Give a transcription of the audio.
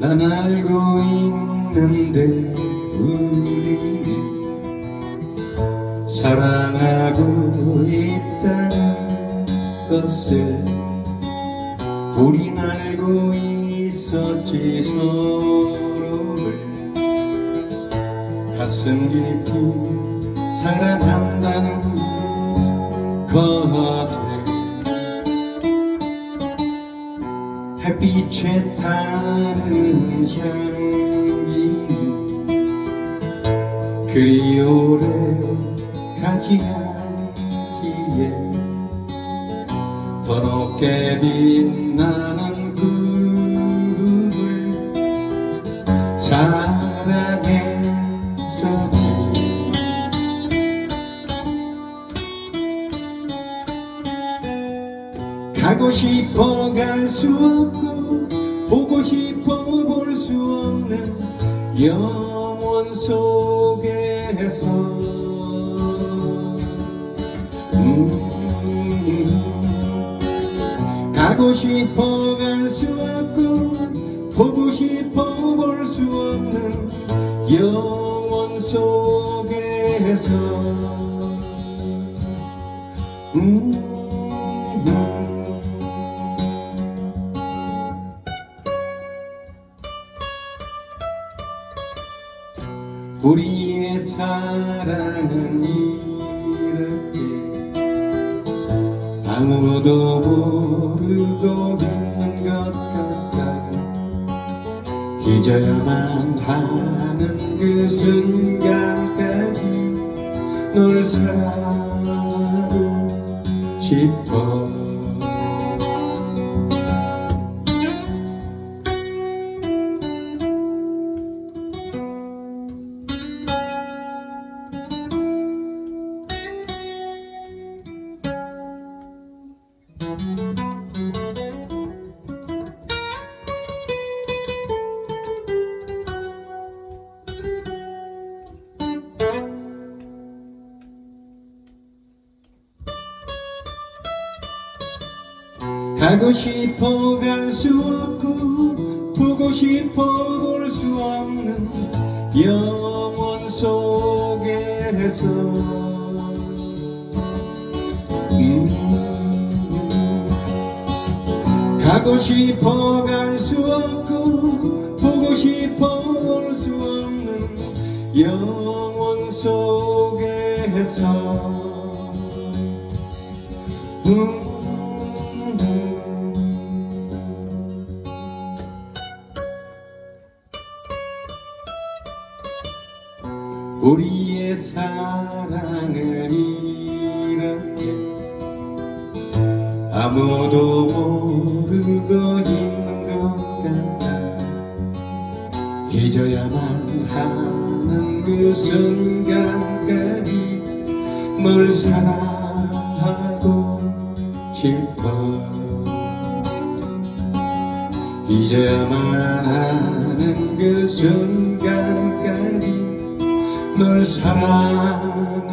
난 알고 있는데 우리 사랑하고 있다는 것을 우린 알고 있었지 서로를. 가슴 깊이 사랑한다는 것 을 햇빛에 타는 향기는 그리 오래 가지 않기에 더 높게 빛나는 꿈을 사 가고 싶어 갈 수 없고 보고 싶어 볼 수 없는 영원 속에서. 음, 가고 싶어 갈 수 없고 보고 싶어 볼 수 없는 영원 속에서. 음, 우리의 사랑은 이렇게 아무도 모르고 있는 것 같아 잊어야만 하는 그 순간까지 널 사랑하고 싶어 가고 싶어 갈 수 없고 보고 싶어 볼 수 없는 영원 속에서. 음, 가고 싶어 갈 수 없고 보고 싶어 볼 수 없는 영원 속에서. 음, 우리의 사랑을 이렇게 아무도 모르고 있는 것 같아. 잊어야만 하는 그 순간까지 널 사랑하고 싶어. 잊어야만 하는 그 순간까지 널 사랑하고